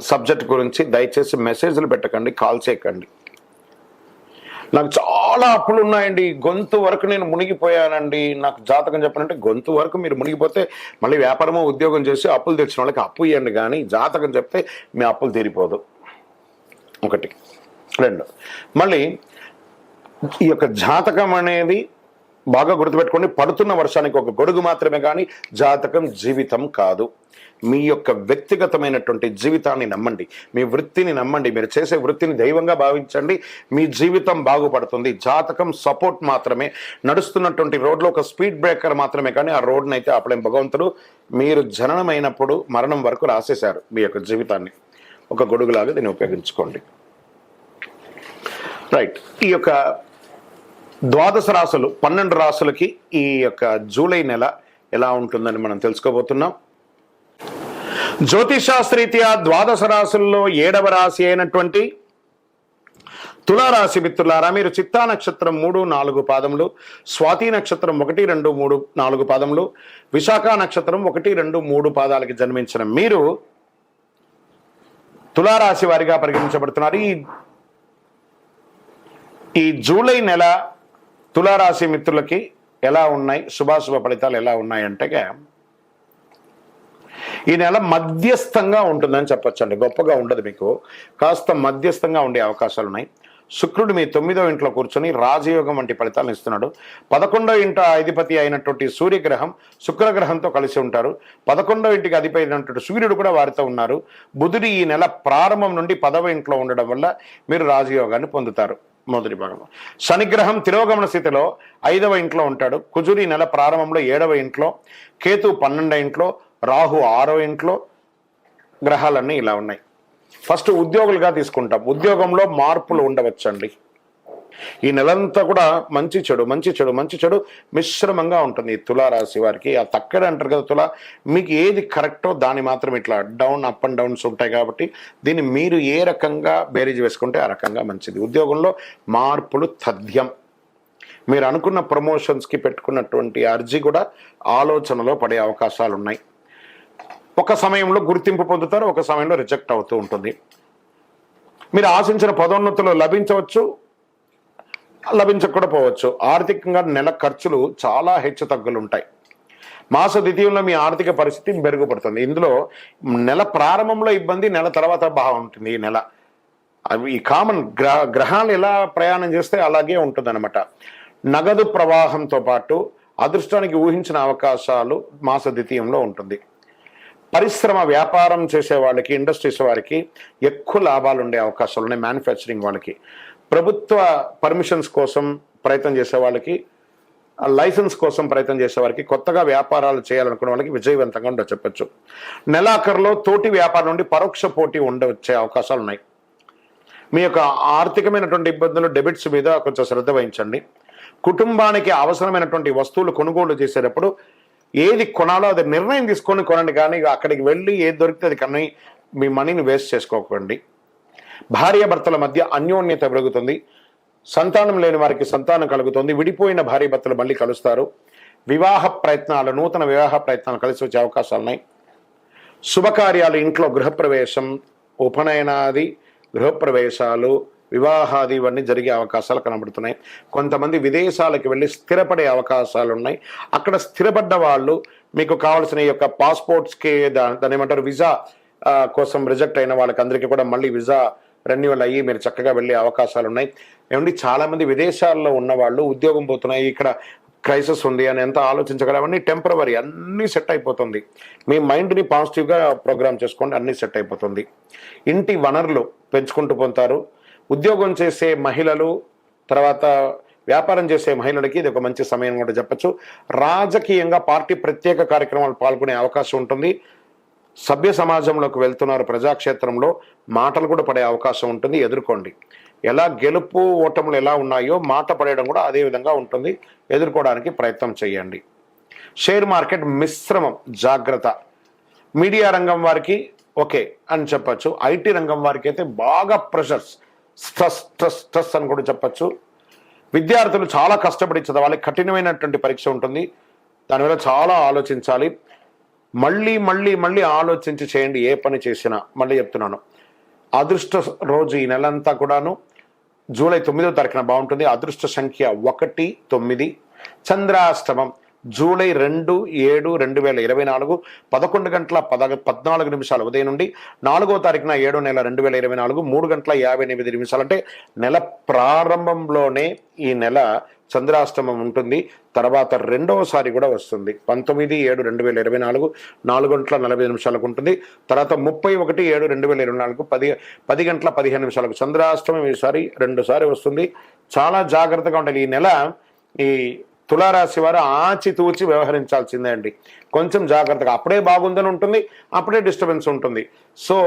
Subject గురించి దయచేసి మెసేజ్లు పెట్టకండి కాల్ చేయకండి. నాకు చాలా అప్పులు ఉన్నాయండి. గొంతు వరకు నేను మునిగిపోయానండి. నాకు జాతకం చెప్పాలంటే గొంతు వరకు మీరు మునిగిపోతే మళ్ళీ వ్యాపారమో ఉద్యోగం చేసి అప్పులు తెచ్చిన వాళ్ళకి అప్పు ఇవ్వండి కానీ జాతకం చెప్తే మీ అప్పులు తీరిపోదు. ఒకటి. రెండు. మళ్ళీ ఈ యొక్క జాతకం అనేది బాగా గుర్తుపెట్టుకోండి పడుతున్న వర్షానికి ఒక గొడుగు మాత్రమే కానీ జాతకం జీవితం కాదు. మీ యొక్క వ్యక్తిగతమైనటువంటి జీవితాన్ని నమ్మండి. మీ వృత్తిని నమ్మండి. మీరు చేసే వృత్తిని దైవంగా భావించండి. మీ జీవితం బాగుపడుతుంది. జాతకం సపోర్ట్ మాత్రమే. నడుస్తున్నటువంటి రోడ్లో ఒక స్పీడ్ బ్రేకర్ మాత్రమే కానీ ఆ రోడ్ని అయితే ఆపలేం. భగవంతుడు మీరు జననమైనప్పుడు మరణం వరకు రాసేశారు మీ యొక్క జీవితాన్ని. ఒక గొడుగులాగా దీన్ని ఉపయోగించుకోండి. రైట్ ఈ యొక్క ద్వాదశ రాసులు పన్నెండు రాసులకి ఈ యొక్క జూలై నెల ఎలా ఉంటుందని మనం తెలుసుకోబోతున్నాం. జ్యోతిషాస్త్రీత్యా ద్వాదశ రాసుల్లో ఏడవ రాశి అయినటువంటి తులారాశి మిత్రులారా మీరు చిత్తా నక్షత్రం మూడు నాలుగు పాదములు స్వాతి నక్షత్రం ఒకటి రెండు మూడు నాలుగు పాదములు విశాఖ నక్షత్రం ఒకటి రెండు మూడు పాదాలకి జన్మించిన మీరు తులారాశి వారిగా పరిగణించబడుతున్నారు. ఈ ఈ జూలై నెల తులారాశి మిత్రులకి ఎలా ఉన్నాయి? శుభాశుభ ఫలితాలు ఎలా ఉన్నాయంటే ఈ నెల మధ్యస్థంగా ఉంటుందని చెప్పొచ్చండి. గొప్పగా ఉండదు మీకు. కాస్త మధ్యస్థంగా ఉండే అవకాశాలు ఉన్నాయి. శుక్రుడు మీ తొమ్మిదో ఇంట్లో కూర్చొని రాజయోగం వంటి ఫలితాలను ఇస్తున్నాడు. పదకొండో ఇంట అధిపతి అయినటువంటి సూర్యగ్రహం శుక్రగ్రహంతో కలిసి ఉంటారు. పదకొండో ఇంటికి అధిపతి అయినటువంటి సూర్యుడు కూడా వారితో ఉన్నారు. బుధుడు ఈ నెల ప్రారంభం నుండి పదవ ఇంట్లో ఉండడం వల్ల మీరు రాజయోగాన్ని పొందుతారు. మొదటి భాగంలో. శనిగ్రహం తిరోగమన స్థితిలో ఐదవ ఇంట్లో ఉంటాడు. కుజుడి నెల ప్రారంభంలో ఏడవ ఇంట్లో కేతు పన్నెండవ ఇంట్లో రాహు ఆరవ ఇంట్లో గ్రహాలన్నీ ఇలా ఉన్నాయి. ఫస్ట్ ఉద్యోగులుగా తీసుకుంటాం. ఉద్యోగంలో మార్పులు ఉండవచ్చండి. ఈ నెలంతా కూడా మంచి చెడు మంచి చెడు మంచి చెడు మిశ్రమంగా ఉంటుంది ఈ తులారాశి వారికి. ఆ తక్కడ అంటారు కదా తుల మీకు ఏది కరెక్టో దాన్ని మాత్రం ఇట్లా డౌన్ అప్ అండ్ డౌన్స్ ఉంటాయి కాబట్టి దీన్ని మీరు ఏ రకంగా బేరీజ్ వేసుకుంటే ఆ రకంగా మంచిది. ఉద్యోగంలో మార్పులు తథ్యం. మీరు అనుకున్న ప్రమోషన్స్కి పెట్టుకున్నటువంటి అర్జీ కూడా ఆలోచనలో పడే అవకాశాలు ఉన్నాయి. ఒక సమయంలో గుర్తింపు పొందుతారు ఒక సమయంలో రిజెక్ట్ అవుతూ ఉంటుంది. మీరు ఆశించిన పదోన్నతులు లభించవచ్చు లభించకుండా పోవచ్చు ఆర్థికంగా నెల ఖర్చులు చాలా హెచ్చు తగ్గులు ఉంటాయి మాస ద్వితీయంలో మీ ఆర్థిక పరిస్థితి మెరుగుపడుతుంది. ఇందులో నెల ప్రారంభంలో ఇబ్బంది నెల తర్వాత బాగుంటుంది ఈ నెల. అవి ఈ కామన్ గ్రహ గ్రహాలు ఎలా ప్రయాణం చేస్తే అలాగే ఉంటుందన్నమాట. నగదు ప్రవాహంతో పాటు అదృష్టానికి ఊహించిన అవకాశాలు మాస ద్వితీయంలో ఉంటుంది. పరిశ్రమ వ్యాపారం చేసే వాళ్ళకి ఇండస్ట్రీస్ వారికి ఎక్కువ లాభాలు ఉండే అవకాశాలు ఉన్నాయి మ్యానుఫ్యాక్చరింగ్ వాళ్ళకి. ప్రభుత్వ పర్మిషన్స్ కోసం ప్రయత్నం చేసే వాళ్ళకి లైసెన్స్ కోసం ప్రయత్నం చేసే వారికి కొత్తగా వ్యాపారాలు చేయాలనుకునే వాళ్ళకి విజయవంతంగా ఉండ చెప్పచ్చు. నెలాఖరులో తోటి వ్యాపారం నుండి పరోక్ష పోటీ ఉండవచ్చే అవకాశాలు ఉన్నాయి. మీ యొక్క ఆర్థికమైనటువంటి ఇబ్బందులు డెబిట్స్ మీద కొంచెం శ్రద్ధ వహించండి. కుటుంబానికి అవసరమైనటువంటి వస్తువులు కొనుగోలు చేసేటప్పుడు ఏది కొనాలో అది నిర్ణయం తీసుకొని కొనండి కానీ ఇక అక్కడికి వెళ్ళి ఏది దొరికితే అది కన్నీ మీ మనీని వేస్ట్ చేసుకోకండి. భార్య భర్తల మధ్య అన్యోన్యత పెరుగుతుంది. సంతానం లేని వారికి సంతానం కలుగుతుంది. విడిపోయిన భార్య భర్తలు మళ్ళీ కలుస్తారు. వివాహ ప్రయత్నాలు నూతన వివాహ ప్రయత్నాలు కలిసి వచ్చే అవకాశాలు ఉన్నాయి శుభకార్యాలు ఇంట్లో గృహప్రవేశం ఉపనయనాది గృహప్రవేశాలు వివాహాది ఇవన్నీ జరిగే అవకాశాలు కనబడుతున్నాయి. కొంతమంది విదేశాలకు వెళ్ళి స్థిరపడే అవకాశాలు ఉన్నాయి అక్కడ స్థిరపడ్డ వాళ్ళు మీకు కావాల్సిన ఈ యొక్క పాస్పోర్ట్స్కి దాని దాని ఏమంటారు వీసా కోసం రిజెక్ట్ అయిన వాళ్ళకి అందరికీ కూడా మళ్ళీ వీసా రెన్యువల్ అయ్యి మీరు చక్కగా వెళ్ళే అవకాశాలు ఉన్నాయి ఏమండి చాలామంది విదేశాల్లో ఉన్న వాళ్ళు ఉద్యోగం పోతున్నాయి ఇక్కడ క్రైసిస్ ఉంది అని ఎంత ఆలోచించగలవన్నీ టెంపరవరీ అన్నీ సెట్ అయిపోతుంది. మీ మైండ్ని పాజిటివ్గా ప్రోగ్రామ్ చేసుకోండి అన్నీ సెట్ అయిపోతుంది. ఇంటి వనరులు పెంచుకుంటూ పోతారు. ఉద్యోగం చేసే మహిళలు తర్వాత వ్యాపారం చేసే మహిళలకి ఇది ఒక మంచి సమయం కూడా చెప్పచ్చు. రాజకీయంగా పార్టీ ప్రత్యేక కార్యక్రమాలు పాల్గొనే అవకాశం ఉంటుంది. సభ్య సమాజంలోకి వెళ్తున్నారు ప్రజాక్షేత్రంలో మాటలు కూడా పడే అవకాశం ఉంటుంది ఎదుర్కోండి. ఎలా గెలుపు ఓటములు ఎలా ఉన్నాయో మాట పడేయడం కూడా అదే విధంగా ఉంటుంది ఎదుర్కోవడానికి ప్రయత్నం చేయండి. షేర్ మార్కెట్ మిశ్రమం జాగ్రత్త. మీడియా రంగం వారికి ఓకే అని చెప్పచ్చు ఐటీ రంగం వారికి అయితే బాగా ప్రెషర్స్ స్ట్రెస్ స్ట్రెస్ స్ట్రెస్ అని కూడా చెప్పచ్చు. విద్యార్థులు చాలా కష్టపడి చదవాలి కఠినమైనటువంటి పరీక్ష ఉంటుంది. దానివల్ల చాలా ఆలోచించాలి. మళ్ళీ మళ్ళీ మళ్ళీ ఆలోచించి చేయండి ఏ పని చేసినా. మళ్ళీ చెప్తున్నాను. అదృష్ట రోజు ఈ నెలంతా కూడాను జూలై తొమ్మిదో తారీఖున బాగుంటుంది. అదృష్ట సంఖ్య ఒకటి తొమ్మిది. చంద్రాష్టమం జూలై రెండు ఏడు రెండు వేల ఇరవై నాలుగు. పదకొండు గంటల పద పద్నాలుగు నిమిషాలు ఉదయం నుండి నాలుగో తారీఖున ఏడో నెల రెండు వేల ఇరవై నాలుగు. మూడు గంటల యాభై ఎనిమిది నిమిషాలు. అంటే నెల ప్రారంభంలోనే ఈ నెల చంద్రాష్టమం ఉంటుంది. తర్వాత రెండవసారి కూడా వస్తుంది. పంతొమ్మిది ఏడు రెండు వేల ఇరవై నాలుగు నాలుగు గంటల నలభై నిమిషాలకు ఉంటుంది. తర్వాత ముప్పై ఒకటి ఏడు రెండు వేల ఇరవై నాలుగు పది పది గంటల పదిహేను నిమిషాలకు చంద్రాష్టమం ఈసారి రెండుసారి వస్తుంది. చాలా జాగ్రత్తగా ఉండాలి. ఈ నెల ఈ తులారాశి వారు ఆచితూచి వ్యవహరించాల్సిందే అండి. కొంచెం జాగ్రత్తగా. అప్పుడే బాగుందని ఉంటుంది అప్పుడే డిస్టర్బెన్స్ ఉంటుంది. సో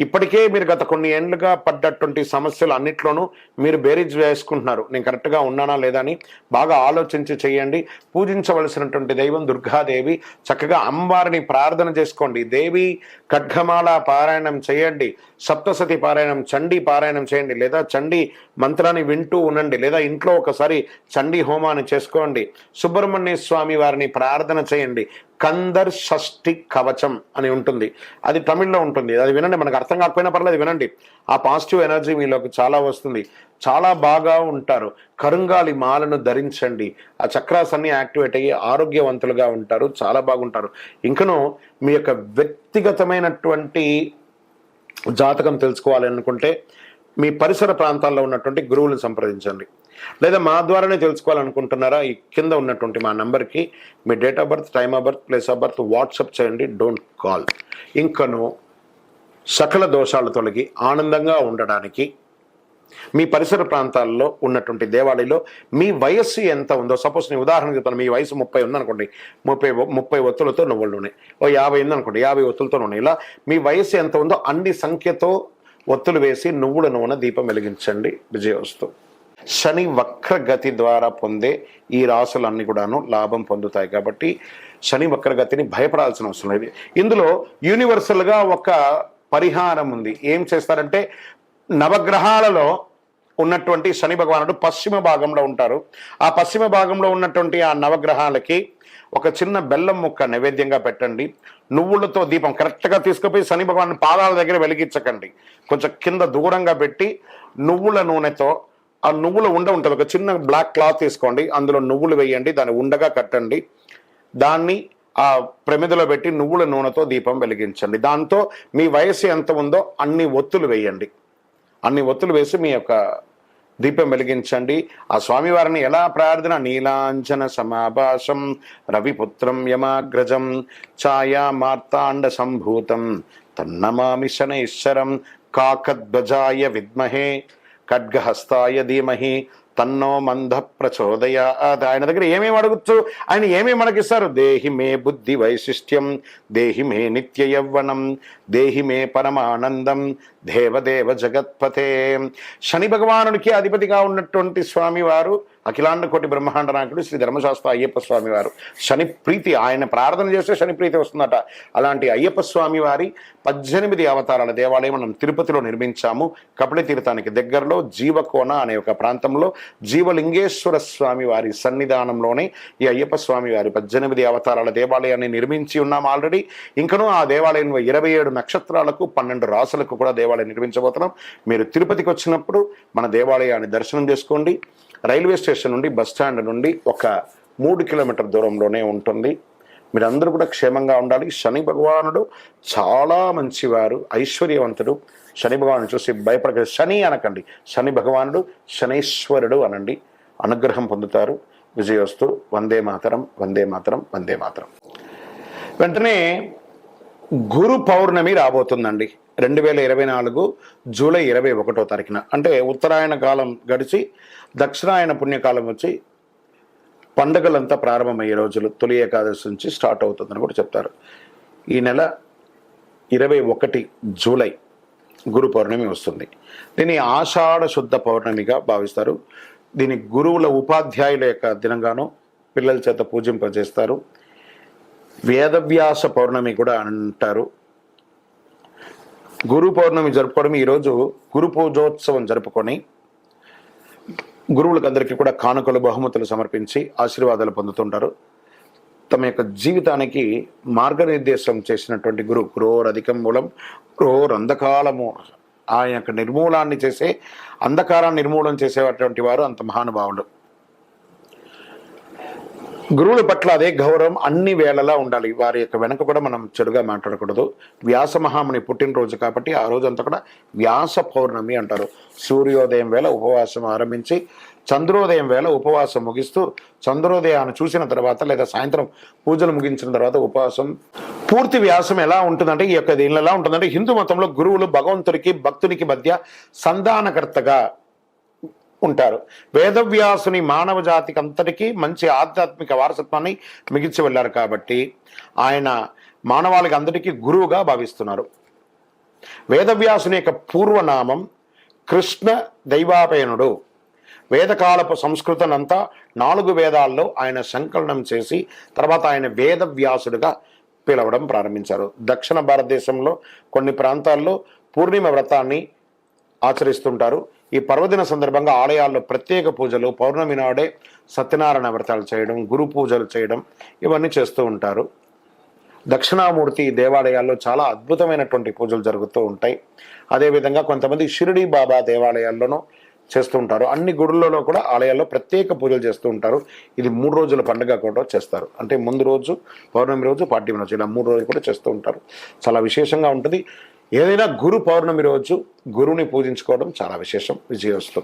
ఇప్పటికే మీరు గత కొన్ని ఏళ్ళుగా పడ్డటువంటి సమస్యలు అన్నిట్లోనూ మీరు బేరీజ్ వేసుకుంటున్నారు. నేను కరెక్ట్గా ఉన్నానా లేదా అని బాగా ఆలోచించి చేయండి. పూజించవలసినటువంటి దైవం దుర్గాదేవి చక్కగా అమ్మవారిని ప్రార్థన చేసుకోండి. దేవి ఖడ్గమాల పారాయణం చేయండి. సప్తసతి పారాయణం చండీ పారాయణం చేయండి. లేదా చండీ మంత్రాన్ని వింటూ ఉండండి. లేదా ఇంట్లో ఒకసారి చండీ హోమాన్ని చేసుకోండి. సుబ్రహ్మణ్య స్వామి వారిని ప్రార్థన చేయండి. కందర్ షష్ఠి కవచం అని ఉంటుంది. అది తమిళ్ళో ఉంటుంది. అది వినండి మనకు అర్థం కాకపోయినా పర్లేదు వినండి. ఆ పాజిటివ్ ఎనర్జీ మీలోకి చాలా వస్తుంది. చాలా బాగా ఉంటారు. కరుంగాలి మాలను ధరించండి. ఆ చక్రాస్ అన్ని యాక్టివేట్ అయ్యి ఆరోగ్యవంతులుగా ఉంటారు. చాలా బాగుంటారు. ఇంకను మీ యొక్క వ్యక్తిగతమైనటువంటి జాతకం తెలుసుకోవాలి అనుకుంటే మీ పరిసర ప్రాంతాల్లో ఉన్నటువంటి గురువులను సంప్రదించండి. లేదా మా ద్వారానే తెలుసుకోవాలనుకుంటున్నారా ఈ కింద ఉన్నటువంటి మా నంబర్కి మీ date of birth time of birth place of birth WhatsApp చేయండి డోంట్ కాల్. ఇంకను సకల దోషాలు తొలగి ఆనందంగా ఉండడానికి మీ పరిసర ప్రాంతాల్లో ఉన్నటువంటి దేవాలయంలో మీ వయస్సు ఎంత ఉందో సపోజ్ నేను ఉదాహరణ చెప్తాను మీ వయసు ముప్పై ఉందనుకోండి ముప్పై ముప్పై ఒత్తులతో నువ్వులు నూనె ఓ యాభై ఉందనుకోండి యాభై ఒత్తులతో నూనె ఇలా మీ వయస్సు ఎంత ఉందో అన్ని సంఖ్యతో ఒత్తులు వేసి నువ్వుల నూనె దీపం వెలిగించండి. విజయవస్తు. శని వక్రగతి ద్వారా పొందే ఈ రాసులన్నీ కూడాను లాభం పొందుతాయి కాబట్టి శని వక్రగతిని భయపడాల్సిన అవసరం లేదు. ఇందులో యూనివర్సల్గా ఒక పరిహారం ఉంది. ఏం చేస్తారంటే నవగ్రహాలలో ఉన్నటువంటి శని భగవానుడు పశ్చిమ భాగంలో ఉంటారు. ఆ పశ్చిమ భాగంలో ఉన్నటువంటి ఆ నవగ్రహాలకి ఒక చిన్న బెల్లం ముక్క నైవేద్యంగా పెట్టండి. నువ్వులతో దీపం కరెక్ట్గా తీసుకుపోయి శని భగవాన్ పాదాల దగ్గర వెలిగించకండి. కొంచెం కింద దూరంగా పెట్టి నువ్వుల నూనెతో ఆ నువ్వుల ఉండ ఉంటుంది. ఒక చిన్న బ్లాక్ క్లాత్ తీసుకోండి. అందులో నువ్వులు వేయండి. దాన్ని ఉండగా కట్టండి. దాన్ని ఆ ప్రమిదలో పెట్టి నువ్వుల నూనెతో దీపం వెలిగించండి. దాంతో మీ వయసు ఎంత ఉందో అన్ని ఒత్తులు వేయండి. అన్ని ఒత్తులు వేసి మీ యొక్క దీపం వెలిగించండి. ఆ స్వామివారిని ఎలా ప్రార్థన? నీలాంజన సమాభాసం రవిపుత్రం యమాగ్రజం ఛాయా మార్తాండ సంభూతం తన్నమామి శనైశ్వరం కాకద్వజాయ విద్మహే ఖడ్గహస్తాయ ధీమహి తన్నో మంద ప్రచోదయ. ఆయన దగ్గర ఏమేమి అడగచ్చు? ఆయన ఏమేమి మనకిస్తారు దేహి మే బుద్ధి వైశిష్ట్యం దేహి మే నిత్య యవ్వనం దేహి మే పరమానందం దేవదేవ జగత్పథే శని భగవానుడికి అధిపతిగా ఉన్నటువంటి స్వామివారు అఖిలాండ కోటి బ్రహ్మాండ నాయకుడు శ్రీ ధర్మశాస్త్ర అయ్యప్ప స్వామి వారు శని ప్రీతి ఆయన ప్రార్థన చేస్తే శని ప్రీతి వస్తుందట. అలాంటి అయ్యప్ప స్వామి వారి పద్దెనిమిది అవతారాల దేవాలయం మనం తిరుపతిలో నిర్మించాము. కపిల తీర్థానికి దగ్గరలో జీవకోన అనే ఒక ప్రాంతంలో జీవలింగేశ్వర స్వామి వారి సన్నిధానంలోనే ఈ అయ్యప్ప స్వామి వారి పద్దెనిమిది అవతారాల దేవాలయాన్ని నిర్మించి ఉన్నాం ఆల్రెడీ. ఇంకనూ ఆ దేవాలయంలో ఇరవై ఏడు నక్షత్రాలకు పన్నెండు రాసులకు కూడా దేవాలయం నిర్మించబోతున్నాం. మీరు తిరుపతికి వచ్చినప్పుడు మన దేవాలయాన్ని దర్శనం చేసుకోండి. రైల్వే స్టేషన్ నుండి బస్ స్టాండ్ నుండి ఒక మూడు కిలోమీటర్ దూరంలోనే ఉంటుంది. మీరందరూ కూడా క్షేమంగా ఉండాలి. శని భగవానుడు చాలా మంచివారు ఐశ్వర్యవంతుడు. శని భగవాను చూసి భయపడక శని అనకండి. శని భగవానుడు శనైశ్వరుడు అనండి. అనుగ్రహం పొందుతారు. విజయోస్తు వందే మాతరం వందే మాతరం వందే మాతరం. వెంటనే గురు పౌర్ణమి రాబోతుందండి. రెండు వేల ఇరవై నాలుగు జూలై ఇరవై ఒకటో తారీఖున. అంటే ఉత్తరాయణ కాలం గడిచి దక్షిణాయన పుణ్యకాలం వచ్చి పండగలంతా ప్రారంభమయ్యే రోజులు. తొలి ఏకాదశి నుంచి స్టార్ట్ అవుతుందని కూడా చెప్తారు. ఈ నెల ఇరవై ఒకటి జూలై గురు పౌర్ణమి వస్తుంది. దీన్ని ఆషాఢ శుద్ధ పౌర్ణమిగా భావిస్తారు. దీని గురువుల ఉపాధ్యాయుల యొక్క దినంగాను పిల్లల చేత పూజింపజేస్తారు. వేదవ్యాస పౌర్ణమి కూడా అంటారు. గురు పౌర్ణమి జరుపుకోవడం ఈరోజు గురు పూజోత్సవం జరుపుకొని గురువులకు అందరికీ కూడా కానుకలు బహుమతులు సమర్పించి ఆశీర్వాదాలు పొందుతుంటారు. తమ యొక్క జీవితానికి మార్గనిర్దేశం చేసినటువంటి గురు. గురోర్ అధికం మూలం గురోర్ అంధకాలము. ఆయన యొక్క నిర్మూలాన్ని చేసే అంధకారాన్ని నిర్మూలన చేసేటువంటి వారు అంత మహానుభావులు. గురువుల పట్ల అదే గౌరవం అన్ని వేళలా ఉండాలి. వారి యొక్క వెనక కూడా మనం చెడుగా మాట్లాడకూడదు. వ్యాస మహాముని పుట్టినరోజు కాబట్టి ఆ రోజు అంతా కూడా వ్యాస పౌర్ణమి అంటారు. సూర్యోదయం వేళ ఉపవాసం ఆరంభించి చంద్రోదయం వేళ ఉపవాసం ముగిస్తూ చంద్రోదయాన్ని చూసిన తర్వాత లేదా సాయంత్రం పూజలు ముగించిన తర్వాత ఉపవాసం. పూర్తి వ్యాసం ఎలా ఉంటుందంటే ఈ యొక్క దీనిలో ఎలా ఉంటుందంటే హిందూ మతంలో గురువులు భగవంతుడికి భక్తునికి మధ్య సంధానకర్తగా ఉంటారు. వేదవ్యాసుని మానవ జాతికి అంతటికీ మంచి ఆధ్యాత్మిక వారసత్వాన్ని మిగిల్చి వెళ్ళారు కాబట్టి ఆయన మానవాళికి అందరికీ గురువుగా భావిస్తున్నారు. వేదవ్యాసుని యొక్క పూర్వనామం కృష్ణ దైవాపయనుడు. వేదకాలపు సంస్కృతనంతా నాలుగు వేదాల్లో ఆయన సంకలనం చేసి తర్వాత ఆయన వేద వ్యాసుడిగా పిలవడం ప్రారంభించారు. దక్షిణ భారతదేశంలో కొన్ని ప్రాంతాల్లో పూర్ణిమ వ్రతాన్ని ఆచరిస్తుంటారు. ఈ పర్వదిన సందర్భంగా ఆలయాల్లో ప్రత్యేక పూజలు పౌర్ణమి నాడే సత్యనారాయణ వ్రతాలు చేయడం గురు పూజలు చేయడం ఇవన్నీ చేస్తూ ఉంటారు. దక్షిణామూర్తి దేవాలయాల్లో చాలా అద్భుతమైనటువంటి పూజలు జరుగుతూ ఉంటాయి. అదేవిధంగా కొంతమంది షిరిడి బాబా దేవాలయాల్లోనూ చేస్తూ ఉంటారు. అన్ని గుడులలో కూడా ఆలయాల్లో ప్రత్యేక పూజలు చేస్తూ ఉంటారు. ఇది మూడు రోజుల పండుగ కూడా చేస్తారు. అంటే ముందు రోజు పౌర్ణమి రోజు పాఠ్యమి రోజు ఇలా మూడు రోజులు కూడా చేస్తూ ఉంటారు. చాలా విశేషంగా ఉంటుంది. ఏదైనా గురు పౌర్ణమి రోజు గురువుని పూజించుకోవడం చాలా విశేషం విజయోస్తు